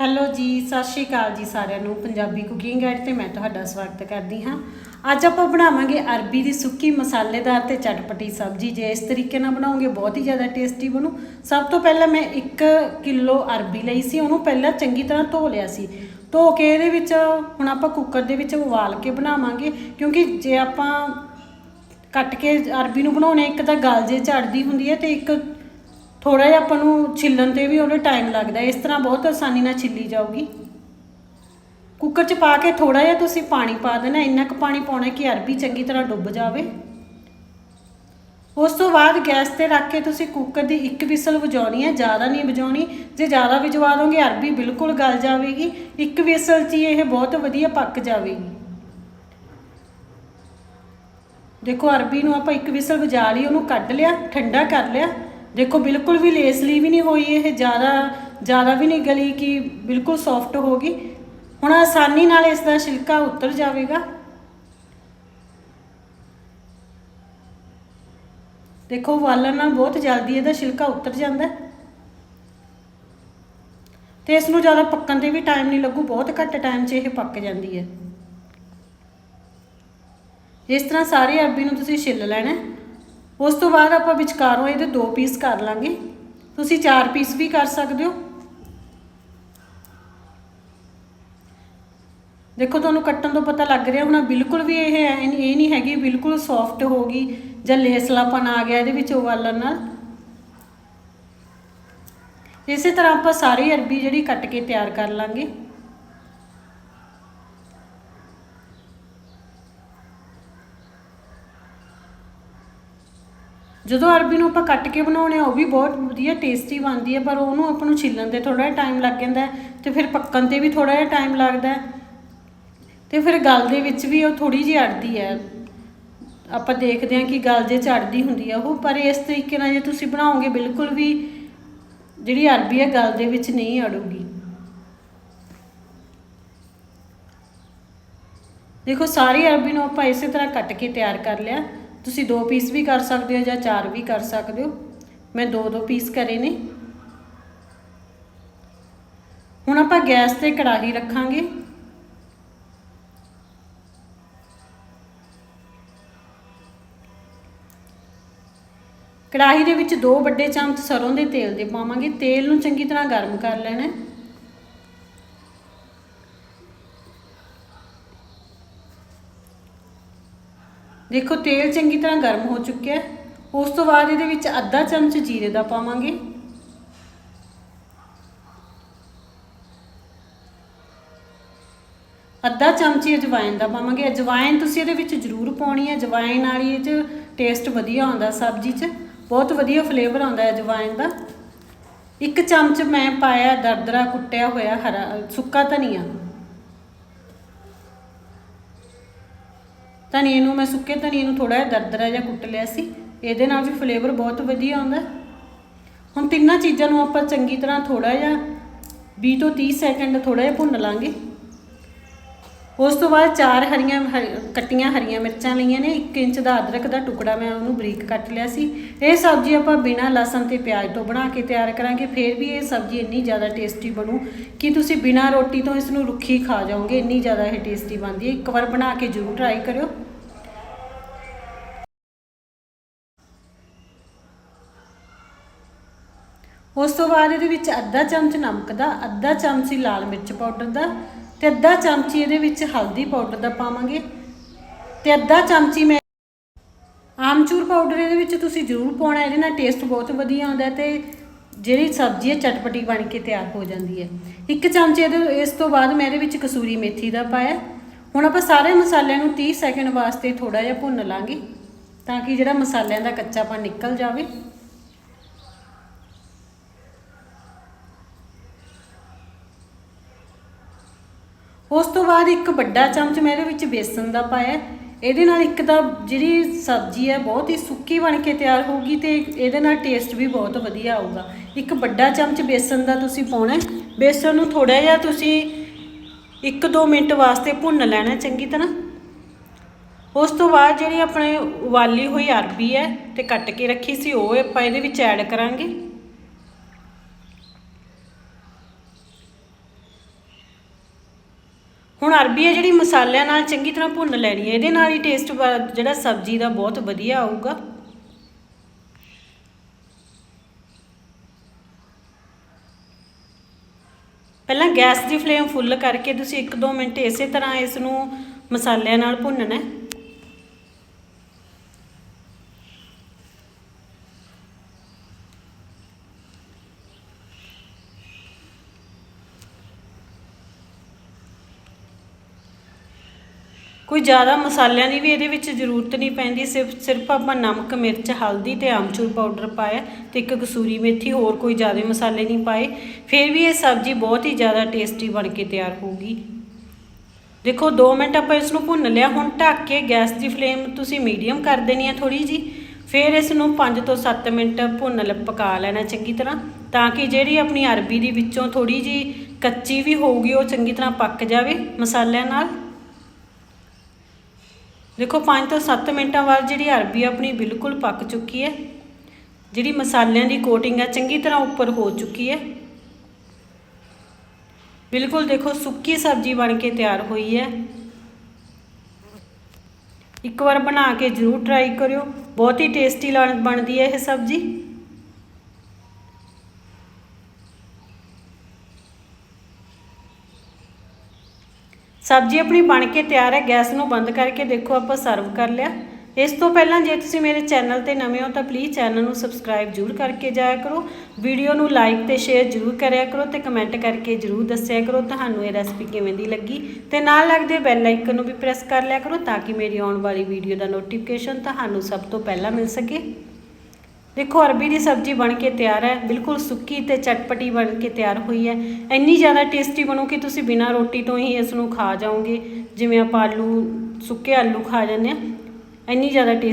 Hello ਜੀ, ਸਤਿ ਸ਼੍ਰੀ ਅਕਾਲ ਜੀ ਸਾਰਿਆਂ ਨੂੰ। ਪੰਜਾਬੀ ਕੁਕਿੰਗ ਗਾਈਡ ਤੇ ਮੈਂ ਤੁਹਾਡਾ ਸਵਾਗਤ ਕਰਦੀ ਹਾਂ। ਅੱਜ ਆਪਾਂ ਬਣਾਵਾਂਗੇ ਅਰਬੀ ਦੀ ਸੁੱਕੀ ਮਸਾਲੇਦਾਰ ਤੇ ਚਟਪਟੀ ਸਬਜ਼ੀ। ਜੇ ਇਸ ਤਰੀਕੇ ਨਾਲ ਬਣਾਉਂਗੇ ਬਹੁਤ ਹੀ ਜ਼ਿਆਦਾ ਟੇਸਟੀ ਬਣੂ। ਸਭ ਤੋਂ ਪਹਿਲਾਂ ਮੈਂ 1 ਕਿਲੋ ਅਰਬੀ ਲਈ ਸੀ। ਉਹਨੂੰ ਪਹਿਲਾਂ ਚੰਗੀ ਤਰ੍ਹਾਂ ਧੋ ਲਿਆ ਸੀ। ਧੋ ਕੇ ਇਹਦੇ ਵਿੱਚ ਹੁਣ ਆਪਾਂ ਕੁੱਕਰ ਦੇ ਵਿੱਚ ਉਬਾਲ ਕੇ ਬਣਾਵਾਂਗੇ। ਕਿਉਂਕਿ ਜੇ ਆਪਾਂ ਕੱਟ ਕੇ ਅਰਬੀ ਨੂੰ ਬਣਾਉਣੇ, ਇੱਕ ਤਾਂ ਗਲ ਜੇ ਝੜਦੀ ਹੁੰਦੀ ਹੈ ਤੇ ਇੱਕ ਥੋੜਾ ਜਿਹਾ ਆਪਾਂ ਨੂੰ ਛਿੱਲਣ ਤੇ ਵੀ ਉਹਦੇ ਟਾਈਮ ਲੱਗਦਾ ਇਸ ਤਰ੍ਹਾਂ ਬਹੁਤ ਆਸਾਨੀ ਨਾਲ ਛਿੱਲੀ ਜਾਊਗੀ। ਕੁੱਕਰ 'ਚ ਪਾ ਕੇ ਥੋੜਾ ਜਿਹਾ ਤੁਸੀਂ ਪਾਣੀ ਪਾ ਦੇਣਾ। ਇੰਨਾ ਕੁ ਪਾਣੀ ਪਾਉਣਾ ਕਿ ਅਰਬੀ ਚੰਗੀ ਤਰ੍ਹਾਂ ਡੁੱਬ ਜਾਵੇ। ਉਸ ਤੋਂ ਬਾਅਦ ਗੈਸ ਤੇ ਰੱਖ ਕੇ ਤੁਸੀਂ ਕੁੱਕਰ ਦੀ ਇੱਕ ਵਿਸਲ ਵਜਾਉਣੀ ਹੈ। ਜ਼ਿਆਦਾ ਨਹੀਂ ਵਜਾਉਣੀ। ਜੇ ਜ਼ਿਆਦਾ ਵਜਵਾ ਦੋਗੇ, ਅਰਬੀ ਬਿਲਕੁਲ ਗਲ ਜਾਵੇਗੀ। ਇੱਕ ਵਿਸਲ 'ਚ ਹੀ ਇਹ ਬਹੁਤ ਵਧੀਆ ਪੱਕ ਜਾਵੇਗੀ। ਦੇਖੋ, ਅਰਬੀ ਨੂੰ ਆਪਾਂ ਇੱਕ ਵਿਸਲ ਵਜਾ ਲਈ, ਉਹਨੂੰ ਕੱਢ ਲਿਆ, ਠੰਡਾ ਕਰ ਲਿਆ। ਦੇਖੋ, ਬਿਲਕੁਲ ਵੀ ਲੇਸਲੀ ਵੀ ਨਹੀਂ ਹੋਈ ਇਹ, ਜ਼ਿਆਦਾ ਜ਼ਿਆਦਾ ਵੀ ਨਹੀਂ ਗਲੀ ਕਿ ਬਿਲਕੁਲ ਸੌਫਟ ਹੋ ਗਈ। ਹੁਣ ਆਸਾਨੀ ਨਾਲ ਇਸ ਦਾ ਛਿਲਕਾ ਉਤਰ ਜਾਵੇਗਾ। ਦੇਖੋ ਵਾਲਣ ਨਾਲ ਬਹੁਤ ਜਲਦੀ ਇਹਦਾ ਛਿਲਕਾ ਉਤਰ ਜਾਂਦਾ। ਹੈ। ਤੇ ਇਸ ਨੂੰ ਜ਼ਿਆਦਾ ਪੱਕਣ ਤੇ ਵੀ ਟਾਈਮ ਨਹੀਂ ਲੱਗੂ, ਬਹੁਤ ਘੱਟ ਟਾਈਮ 'ਚ ਇਹ ਪੱਕ ਜਾਂਦੀ ਹੈ। ਇਸ ਤਰ੍ਹਾਂ ਸਾਰੇ ਅਰਬੀ ਨੂੰ ਤੁਸੀਂ ਛਿੱਲ ਲੈਣਾ ਉਸ ਤੋਂ ਬਾਅਦ ਆਪਾਂ ਵਿਚਕਾਰੋਂ ਇਹਦੇ ਦੋ ਪੀਸ ਕਰ ਲਾਂਗੇ। ਤੁਸੀਂ ਚਾਰ ਪੀਸ ਵੀ ਕਰ ਸਕਦੇ ਹੋ। ਦੇਖੋ, ਤੁਹਾਨੂੰ ਕੱਟਣ ਤੋਂ ਪਤਾ ਲੱਗ ਰਿਹਾ ਹੋਣਾ, ਬਿਲਕੁਲ ਵੀ ਇਹ ਇਹ ਨਹੀਂ ਹੈਗੀ, ਬਿਲਕੁਲ ਸੌਫਟ ਹੋ ਗਈ, ਜਾਂ ਲੇਸਲਾਪਨ ਆ ਗਿਆ ਇਹਦੇ ਵਿੱਚ ਉਬਾਲਣ ਨਾਲ। ਇਸੇ ਤਰ੍ਹਾਂ ਆਪਾਂ ਸਾਰੀ ਅਰਬੀ ਜਿਹੜੀ ਕੱਟ ਕੇ ਤਿਆਰ ਕਰ ਲਾਂਗੇ। ਜਦੋਂ ਅਰਬੀ ਨੂੰ ਆਪਾਂ ਕੱਟ ਕੇ ਬਣਾਉਣੇ ਆ, ਉਹ ਵੀ ਬਹੁਤ ਵਧੀਆ ਟੇਸਟੀ ਬਣਦੀ ਹੈ ਪਰ ਉਹਨੂੰ ਆਪਾਂ ਨੂੰ ਛਿੱਲਣ ਤੇ ਥੋੜਾ ਜਿਹਾ ਟਾਈਮ ਲੱਗ ਜਾਂਦਾ ਹੈ ਤੇ ਫਿਰ ਪੱਕਣ ਤੇ ਵੀ ਥੋੜਾ ਜਿਹਾ ਟਾਈਮ ਲੱਗਦਾ ਹੈ। ਤੇ ਫਿਰ ਗਲ ਦੇ ਵਿੱਚ ਵੀ ਉਹ ਥੋੜੀ ਜਿਹੀ ਅੜਦੀ ਹੈ। ਆਪਾਂ ਦੇਖਦੇ ਹਾਂ ਕਿ ਗਲ ਜੇ ਝੜਦੀ ਹੁੰਦੀ ਆ ਉਹ, ਪਰ ਇਸ ਤਰੀਕੇ ਨਾਲ ਜੇ ਤੁਸੀਂ ਬਣਾਓਗੇ, ਬਿਲਕੁਲ ਵੀ ਜਿਹੜੀ ਅਰਬੀ ਹੈ ਗਲ ਦੇ ਵਿੱਚ ਨਹੀਂ ਅੜੂਗੀ। ਦੇਖੋ, ਸਾਰੀ ਅਰਬੀ ਨੂੰ ਆਪਾਂ ਇਸੇ ਤਰ੍ਹਾਂ ਕੱਟ ਕੇ ਤਿਆਰ ਕਰ ਲਿਆ। ਤੁਸੀਂ ਦੋ ਪੀਸ ਵੀ ਕਰ ਸਕਦੇ ਹੋ ਜਾਂ ਚਾਰ ਵੀ ਕਰ ਸਕਦੇ ਹੋ। ਮੈਂ ਦੋ ਦੋ ਪੀਸ ਕਰੇ ਨੇ। ਹੁਣ ਆਪਾਂ ਗੈਸ ਤੇ ਕੜਾਹੀ ਰੱਖਾਂਗੇ। ਕੜਾਹੀ ਦੇ ਵਿੱਚ ਦੋ ਵੱਡੇ ਚਮਚ ਸਰੋਂ ਦੇ ਤੇਲ ਦੇ ਪਾਵਾਂਗੇ। ਤੇਲ ਨੂੰ ਚੰਗੀ ਤਰ੍ਹਾਂ ਗਰਮ ਕਰ ਲੈਣਾ ਹੈ। ਦੇਖੋ, ਤੇਲ ਚੰਗੀ ਤਰ੍ਹਾਂ ਗਰਮ ਹੋ ਚੁੱਕਿਆ ਹੈ। ਉਸ ਤੋਂ ਬਾਅਦ ਇਹਦੇ ਵਿੱਚ ਅੱਧਾ ਚਮਚ ਜੀਰੇ ਦਾ ਪਾਵਾਂਗੇ। ਅੱਧਾ ਚਮਚੀ ਅਜਵਾਇਨ ਦਾ ਪਾਵਾਂਗੇ। ਅਜਵਾਇਨ ਤੁਸੀਂ ਇਹਦੇ ਵਿੱਚ ਜ਼ਰੂਰ ਪਾਉਣੀ ਹੈ। ਅਜਵਾਇਨ ਵਾਲੀ ਇਹ 'ਚ ਟੇਸਟ ਵਧੀਆ ਆਉਂਦਾ ਸਬਜ਼ੀ 'ਚ। ਬਹੁਤ ਵਧੀਆ ਫਲੇਵਰ ਆਉਂਦਾ ਹੈ ਅਜਵਾਇਨ ਦਾ। ਇੱਕ ਚਮਚ ਮੈਂ ਪਾਇਆ ਦਰਦਰਾ ਕੁੱਟਿਆ ਹੋਇਆ ਹਰਾ, ਸੁੱਕਾ ਧਨੀਆ। ਧਨੀਏ ਨੂੰ ਮੈਂ ਸੁੱਕੇ ਧਨੀਏ ਨੂੰ ਥੋੜਾ ਜਿਹਾ ਦਰਦਰਾ ਜਿਹਾ ਕੁੱਟ ਲਿਆ ਸੀ। ਇਹਦੇ ਨਾਲ ਵੀ ਫਲੇਵਰ ਬਹੁਤ ਵਧੀਆ ਆਉਂਦਾ। ਹੁਣ ਤਿੰਨਾਂ ਚੀਜ਼ਾਂ ਨੂੰ ਆਪਾਂ ਚੰਗੀ ਤਰ੍ਹਾਂ ਥੋੜਾ ਜਿਹਾ 20 ਤੋਂ 30 ਸੈਕਿੰਡ ਥੋੜਾ ਜਿਹਾ ਭੁੰਨ ਲਾਂਗੇ। ਉਸ ਤੋਂ ਬਾਅਦ ਚਾਰ ਹਰੀਆਂ ਹਰ- ਕੱਟੀਆਂ ਹਰੀਆਂ ਮਿਰਚਾਂ ਲਈਆਂ ਨੇ 1 ਇੰਚ ਦਾ ਅਦਰਕ ਦਾ ਟੁਕੜਾ ਮੈਂ ਉਹਨੂੰ ਬਰੀਕ ਕੱਟ ਲਿਆ ਸੀ। ਇਹ ਸਬਜ਼ੀ ਆਪਾਂ ਬਿਨਾਂ ਲਸਣ ਤੇ ਪਿਆਜ਼ ਤੋਂ ਬਣਾ ਕੇ ਤਿਆਰ ਕਰਾਂਗੇ, ਫਿਰ ਵੀ ਇਹ ਸਬਜ਼ੀ ਇੰਨੀ ਜ਼ਿਆਦਾ ਟੇਸਟੀ ਬਣੂ ਕਿ ਤੁਸੀਂ ਬਿਨਾਂ ਰੋਟੀ ਤੋਂ ਇਸ ਨੂੰ ਰੁੱਖੀ ਖਾ ਜਾਓਗੇ, ਇੰਨੀ ਜ਼ਿਆਦਾ ਇਹ ਟੇਸਟੀ ਬਣਦੀ ਹੈ। ਇੱਕ ਵਾਰ ਬਣਾ ਕੇ ਜ਼ਰੂਰ ਟਰਾਈ ਕਰਿਓ। ਉਸ ਤੋਂ ਬਾਅਦ ਇਹਦੇ ਵਿੱਚ ਅੱਧਾ ਚਮਚ ਨਮਕ ਦਾ, ਅੱਧਾ ਚਮਚ ਹੀ ਲਾਲ ਮਿਰਚ ਪਾਊਡਰ ਦਾ ਤੇ ਅੱਧਾ ਚਮਚੀ ਇਹਦੇ ਵਿੱਚ ਹਲਦੀ ਪਾਊਡਰ ਦਾ ਪਾਵਾਂਗੇ। ਤੇ ਅੱਧਾ ਚਮਚੀ ਮੈਂ ਆਮਚੂਰ ਪਾਊਡਰ ਇਹਦੇ ਵਿੱਚ ਤੁਸੀਂ ਜ਼ਰੂਰ ਪਾਉਣਾ, ਇਹਦੇ ਨਾਲ ਟੇਸਟ ਬਹੁਤ ਵਧੀਆ ਆਉਂਦਾ ਹੈ ਤੇ ਜਿਹੜੀ ਸਬਜ਼ੀ ਹੈ ਚਟਪਟੀ ਬਣ ਕੇ ਤਿਆਰ ਹੋ ਜਾਂਦੀ ਹੈ। ਇੱਕ ਚਮਚੇ ਇਹਦੇ, ਇਸ ਤੋਂ ਬਾਅਦ ਮੈਂ ਇਹਦੇ ਵਿੱਚ ਕਸੂਰੀ ਮੇਥੀ ਦਾ ਪਾਇਆ। ਹੁਣ ਆਪਾਂ ਸਾਰੇ ਮਸਾਲਿਆਂ ਨੂੰ 30 ਸੈਕਿੰਡ ਵਾਸਤੇ ਥੋੜਾ ਜਿਹਾ ਭੁੰਨ ਲਾਂਗੇ ਤਾਂ ਕਿ ਜਿਹੜਾ ਮਸਾਲਿਆਂ ਦਾ ਕੱਚਾਪਨ ਨਿਕਲ ਜਾਵੇ। ਉਸ ਤੋਂ ਬਾਅਦ ਇੱਕ ਵੱਡਾ ਚਮਚ ਮੈਂ ਇਹਦੇ ਵਿੱਚ ਬੇਸਨ ਦਾ ਪਾਇਆ। ਇਹਦੇ ਨਾਲ ਇੱਕ ਤਾਂ ਜਿਹੜੀ ਸਬਜ਼ੀ ਹੈ ਬਹੁਤ ਹੀ ਸੁੱਕੀ ਬਣ ਕੇ ਤਿਆਰ ਹੋਊਗੀ ਤੇ ਇਹਦੇ ਨਾਲ ਟੇਸਟ ਵੀ ਬਹੁਤ ਵਧੀਆ ਆਊਗਾ। ਇੱਕ ਵੱਡਾ ਚਮਚ ਬੇਸਨ ਦਾ ਤੁਸੀਂ ਪਾਉਣਾ ਹੈ। ਬੇਸਨ ਨੂੰ ਥੋੜਾ ਜਿਹਾ ਤੁਸੀਂ 1-2 ਮਿੰਟ ਵਾਸਤੇ ਭੁੰਨ ਲੈਣਾ ਚੰਗੀ ਤਰ੍ਹਾਂ। ਉਸ ਤੋਂ ਬਾਅਦ ਜਿਹੜੀ ਆਪਣੇ ਉਬਾਲੀ ਹੋਈ ਅਰਬੀ ਹੈ ਤੇ ਕੱਟ ਕੇ ਰੱਖੀ ਸੀ, ਉਹ ਆਪਾਂ ਇਹਦੇ ਵਿੱਚ ਐਡ ਕਰਾਂਗੇ। ਹੁਣ ਅਰਬੀ ਹੈ ਜਿਹੜੀ ਮਸਾਲਿਆਂ ਨਾਲ ਚੰਗੀ ਤਰ੍ਹਾਂ ਭੁੰਨ ਲੈਣੀ ਹੈ, ਇਹਦੇ ਨਾਲ ਹੀ ਟੇਸਟ ਜਿਹੜਾ ਸਬਜ਼ੀ ਦਾ ਬਹੁਤ ਵਧੀਆ ਆਊਗਾ। ਪਹਿਲਾਂ ਗੈਸ ਦੀ ਫਲੇਮ ਫੁੱਲ ਕਰਕੇ ਤੁਸੀਂ 1-2 ਮਿੰਟ ਇਸੇ ਤਰ੍ਹਾਂ ਇਸ ਨੂੰ ਮਸਾਲਿਆਂ ਨਾਲ ਭੁੰਨਣਾ ਹੈ। ਕੋਈ ਜ਼ਿਆਦਾ ਮਸਾਲਿਆਂ ਦੀ ਵੀ ਇਹਦੇ ਵਿੱਚ ਜ਼ਰੂਰਤ ਨਹੀਂ ਪੈਂਦੀ, ਸਿਰਫ ਸਿਰਫ ਆਪਾਂ ਨਮਕ, ਮਿਰਚ, ਹਲਦੀ ਤੇ ਆਮਚੂਰ ਪਾਊਡਰ ਪਾਇਆ ਤੇ ਇੱਕ ਕਸੂਰੀ ਮੇਥੀ, ਹੋਰ ਕੋਈ ਜ਼ਿਆਦਾ ਮਸਾਲੇ ਨਹੀਂ ਪਾਏ। ਫਿਰ ਵੀ ਇਹ ਸਬਜ਼ੀ ਬਹੁਤ ਹੀ ਜ਼ਿਆਦਾ ਟੇਸਟੀ ਬਣ ਕੇ ਤਿਆਰ ਹੋਊਗੀ। ਦੇਖੋ 2 ਮਿੰਟ ਆਪਾਂ ਇਸ ਨੂੰ ਭੁੰਨ ਲਿਆ, ਹੁਣ ਢੱਕ ਕੇ ਗੈਸ ਦੀ ਫਲੇਮ ਤੁਸੀਂ ਮੀਡੀਅਮ ਕਰ ਦੇਣੀ ਹੈ ਥੋੜੀ ਜੀ ਫਿਰ ਇਸ ਨੂੰ 5 ਤੋਂ 7 ਮਿੰਟ ਭੁੰਨ ਲ, ਪਕਾ ਲੈਣਾ ਚੰਗੀ ਤਰ੍ਹਾਂ, ਤਾਂ ਕਿ ਜਿਹੜੀ ਆਪਣੀ ਅਰਬੀ ਦੀ ਵਿੱਚੋਂ ਥੋੜੀ ਜੀ ਕੱਚੀ ਵੀ ਹੋਊਗੀ, ਉਹ ਚੰਗੀ ਤਰ੍ਹਾਂ ਪੱਕ ਜਾਵੇ ਮਸਾਲਿਆਂ ਨਾਲ। ਦੇਖੋ 5 ਤੋਂ 7 ਮਿੰਟਾਂ ਬਾਅਦ ਜਿਹੜੀ ਅਰਬੀ ਆਪਣੀ ਬਿਲਕੁਲ ਪੱਕ ਚੁੱਕੀ ਹੈ, ਜਿਹੜੀ ਮਸਾਲਿਆਂ ਦੀ ਕੋਟਿੰਗ ਹੈ ਚੰਗੀ ਤਰ੍ਹਾਂ ਉੱਪਰ ਹੋ ਚੁੱਕੀ ਹੈ। ਬਿਲਕੁਲ ਦੇਖੋ, ਸੁੱਕੀ ਸਬਜ਼ੀ ਬਣ ਕੇ ਤਿਆਰ ਹੋਈ ਹੈ। ਇੱਕ ਵਾਰ ਬਣਾ ਕੇ ਜ਼ਰੂਰ ਟਰਾਈ ਕਰਿਓ। ਬਹੁਤ ਹੀ ਟੇਸਟੀ ਬਣਦੀ ਹੈ ਇਹ ਸਬਜ਼ੀ। ਸਬਜ਼ੀ ਆਪਣੀ ਬਣ ਕੇ ਤਿਆਰ ਹੈ, ਗੈਸ ਨੂੰ ਬੰਦ ਕਰਕੇ ਦੇਖੋ ਆਪਾਂ ਸਰਵ ਕਰ ਲਿਆ। ਇਸ ਤੋਂ ਪਹਿਲਾਂ ਜੇ ਤੁਸੀਂ ਮੇਰੇ ਚੈਨਲ ਤੇ ਨਵੇਂ ਹੋ ਤਾਂ ਪਲੀਜ਼ ਚੈਨਲ ਨੂੰ ਸਬਸਕ੍ਰਾਈਬ ਜ਼ਰੂਰ ਕਰਕੇ ਜਾਇਆ ਕਰੋ। ਵੀਡੀਓ ਨੂੰ ਲਾਈਕ ਤੇ ਸ਼ੇਅਰ ਜ਼ਰੂਰ ਕਰਿਆ ਕਰੋ ਤੇ ਕਮੈਂਟ ਕਰਕੇ ਜ਼ਰੂਰ ਦੱਸਿਆ ਕਰੋ ਤੁਹਾਨੂੰ ਇਹ ਰੈਸਪੀ ਕਿਵੇਂ ਦੀ ਲੱਗੀ। ਤੇ ਨਾਲ ਲੱਗਦੇ ਬੈਲ ਆਈਕਨ ਨੂੰ ਵੀ ਪ੍ਰੈਸ ਕਰ ਲਿਆ ਕਰੋ ਤਾਂ ਕਿ ਮੇਰੀ ਆਉਣ ਵਾਲੀ ਵੀਡੀਓ ਦਾ ਨੋਟੀਫਿਕੇਸ਼ਨ ਤੁਹਾਨੂੰ ਸਭ ਤੋਂ ਪਹਿਲਾਂ ਮਿਲ ਸਕੇ। ਦੇਖੋ, ਅਰਬੀ ਦੀ ਸਬਜ਼ੀ ਬਣ ਕੇ ਤਿਆਰ ਹੈ, ਬਿਲਕੁਲ ਸੁੱਕੀ ਤੇ ਚਟਪਟੀ ਬਣ ਕੇ ਤਿਆਰ ਹੋਈ ਹੈ। ਇੰਨੀ ਜ਼ਿਆਦਾ ਟੇਸਟੀ ਬਣੂ ਕਿ ਤੁਸੀਂ ਬਿਨਾਂ ਰੋਟੀ ਤੋਂ ਹੀ ਇਸ ਨੂੰ ਖਾ ਜਾਓਗੇ। ਜਿਵੇਂ ਆਪਾਂ ਆਲੂ, ਸੁੱਕੇ ਆਲੂ ਖਾ ਜਾਂਦੇ ਆ ਇੰਨੀ ਜ਼ਿਆਦਾ ਟੇਸਟੀ